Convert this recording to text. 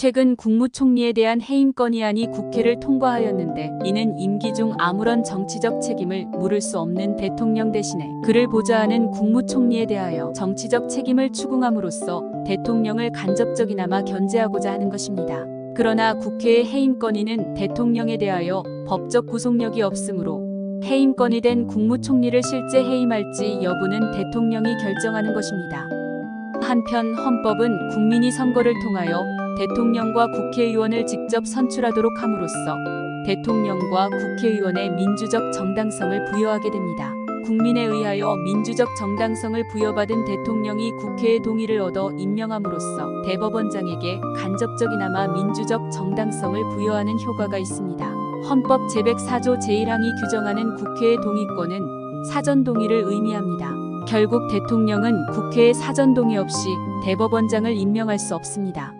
최근 국무총리에 대한 해임 건의안이 국회를 통과하였는데 이는 임기 중 아무런 정치적 책임을 물을 수 없는 대통령 대신에 그를 보좌하는 국무총리에 대하여 정치적 책임을 추궁함으로써 대통령을 간접적이나마 견제하고자 하는 것입니다. 그러나 국회의 해임 건의는 대통령에 대하여 법적 구속력이 없으므로 해임 건의된 국무총리를 실제 해임할지 여부는 대통령이 결정하는 것입니다. 한편 헌법은 국민이 선거를 통하여 대통령과 국회의원을 직접 선출하도록 함으로써 대통령과 국회의원의 민주적 정당성을 부여하게 됩니다. 국민에 의하여 민주적 정당성을 부여받은 대통령이 국회의 동의를 얻어 임명함으로써 대법원장에게 간접적이나마 민주적 정당성을 부여하는 효과가 있습니다. 헌법 제104조 제1항이 규정하는 국회의 동의권은 사전 동의를 의미합니다. 결국 대통령은 국회의 사전 동의 없이 대법원장을 임명할 수 없습니다.